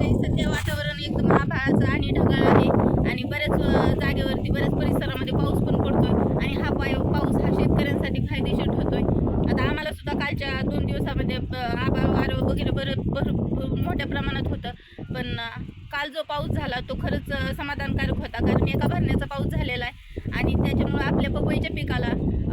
ते सध्या वातावरण एकदम आभाळाचं आणि ढगाळ आहे. आणि बऱ्याच जागेवरती बऱ्याच परिसरामध्ये पाऊस पण पडतोय. आणि हा पाय पाऊस हा शेतकऱ्यांसाठी फायदेशीर ठरतोय. आता आम्हाला सुद्धा कालच्या दोन दिवसामध्ये अ, आभाळ वारं वगैरे बरं भर मोठ्या प्रमाणात होतं. पण काल जो पाऊस झाला तो खरंच समाधानकारक होता. कारण एका भरण्याचा पाऊस झालेला आहे. आणि त्याच्यामुळं आपल्या पपईच्या पिकाला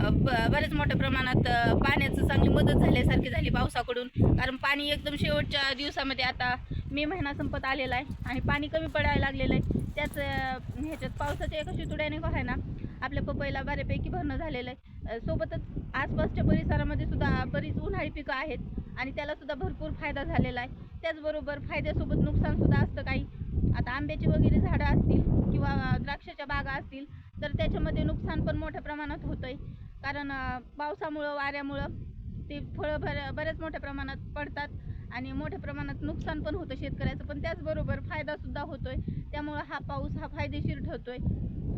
ब- बऱ्याच मोठ्या प्रमाणात पाण्याचं चांगली मदत झाल्यासारखी झाली पावसाकडून. कारण पाणी एकदम शेवटच्या दिवसामध्ये आता मे महिना संपत आलेला आहे आणि पाणी कमी पडायला लागलेलं आहे. त्याच ह्याच्यात पावसाच्या एका शितुड्याने काय ना आपल्या पपईला बऱ्यापैकी भरणं झालेलं आहे. सोबतच आसपासच्या परिसरामध्ये सुद्धा बरीच उन्हाळी पिकं आहेत आणि त्यालासुद्धा भरपूर फायदा झालेला आहे. त्याचबरोबर फायद्यासोबत नुकसानसुद्धा असतं काही. आता आंब्याची वगैरे झाडं असतील किंवा द्राक्षाच्या बागा असतील तर त्याच्यामध्ये नुकसान पण मोठ्या प्रमाणात होतं आहे कारण पावसामुळं वाऱ्यामुळं ते फळं भर बऱ्याच मोठ्या प्रमाणात पडतात. आणि मोठ्या प्रमाणात नुकसान पण होतं शेतकऱ्याचं पण त्याचबरोबर फायदासुद्धा होतो आहे त्यामुळं हा पाऊस हा फायदेशीर ठरतो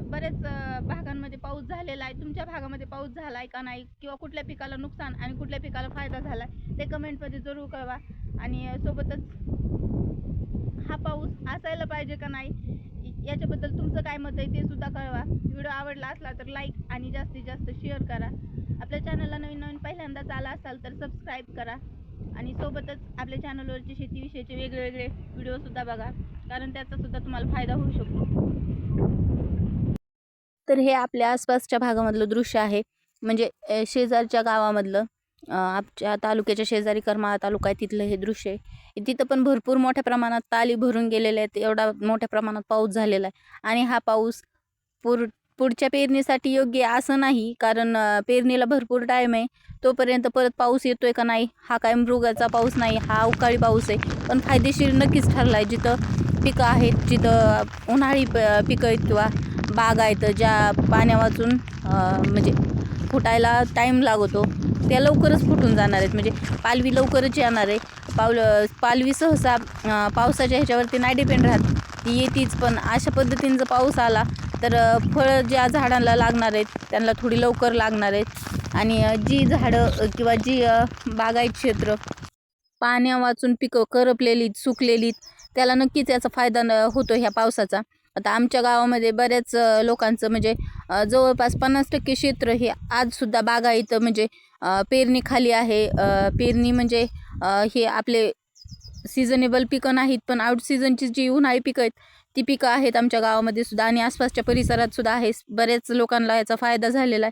बरेच बऱ्याच भागांमध्ये पाऊस झालेला आहे. तुमच्या भागामध्ये पाऊस झाला आहे का नाही? किंवा कुठल्या पिकाला नुकसान आणि कुठल्या पिकाला फायदा झाला आहे ते कमेंटमध्ये जरूर कळवा. आणि सोबतच हा पाऊस असायला पाहिजे का नाही? याच्याबद्दल तुमचं काय मत आहे ते सुद्धा कळवा. व्हिडिओ आवडला असला तर लाईक आणि जास्तीत जास्त शेअर करा. आपल्या चॅनलला नवीन नवीन पहिल्यांदाच आला असाल तर सबस्क्राईब करा. आणि सोबतच आपल्या चॅनलवरचे शेतीविषयीचे वेगळे वेगळे व्हिडिओसुद्धा बघा. कारण त्याचासुद्धा तुम्हाला फायदा होऊ शकतो. तर हे आपल्या आसपासच्या भागामधलं दृश्य आहे. म्हणजे शेजारच्या गावामधलं आपच्या तालुक्याच्या शेजारी करमाळा तालुका आहे तिथलं हे दृश्य आहे. तिथं पण भरपूर मोठ्या प्रमाणात ताली भरून गेलेल्या आहेत. एवढा मोठ्या प्रमाणात पाऊस झालेला आहे. आणि हा पाऊस पूर पुढच्या पेरणीसाठी योग्य असं नाही कारण पेरणीला भरपूर टाईम आहे. तोपर्यंत परत पाऊस येतोय का नाही हा काय मृगाचा पाऊस नाही हा अवकाळी पाऊस आहे. पण फायदेशीर नक्कीच ठरला आहे जिथं पिकं आहेत जिथं उन्हाळी प पिकं आहेत किंवा बाग आहेत ज्या पाण्या वाचून म्हणजे फुटायला टाईम लागतो त्या लवकरच फुटून जाणार आहेत. म्हणजे पालवी लवकरच येणार आहे. पावल पालवी सहसा पावसाच्या ह्याच्यावरती नाही डिपेंड राहत. ती येतीच पण अशा पद्धतीने जर पाऊस आला तर फळं ज्या झाडांना लागणार आहेत त्यांना थोडी लवकर लागणार आहेत. आणि जी झाडं किंवा जी बागायत क्षेत्र पाण्या वाचून पिकं करपलेलीत सुकलेलीत त्याला नक्कीच याचा फायदा न होतो ह्या पावसाचा. आता आमच्या गावामध्ये बऱ्याच लोकांचं म्हणजे जवळपास पन्नास टक्के क्षेत्र हे आजसुद्धा बागायत म्हणजे पेरणीखाली पेरणी खाली आहे. पेरणी म्हणजे हे आपले सीझनेबल पिकं नाहीत पण आउट सीझनची जी उन्हाळी पिकं आहेत ती पिकं आहेत आमच्या गावामध्ये सुद्धा. आणि आसपासच्या परिसरात सुद्धा आहे. बऱ्याच लोकांना याचा फायदा झालेला आहे.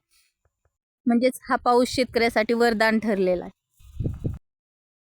म्हणजेच हा पाऊस शेतकऱ्यासाठी वरदान ठरलेला आहे.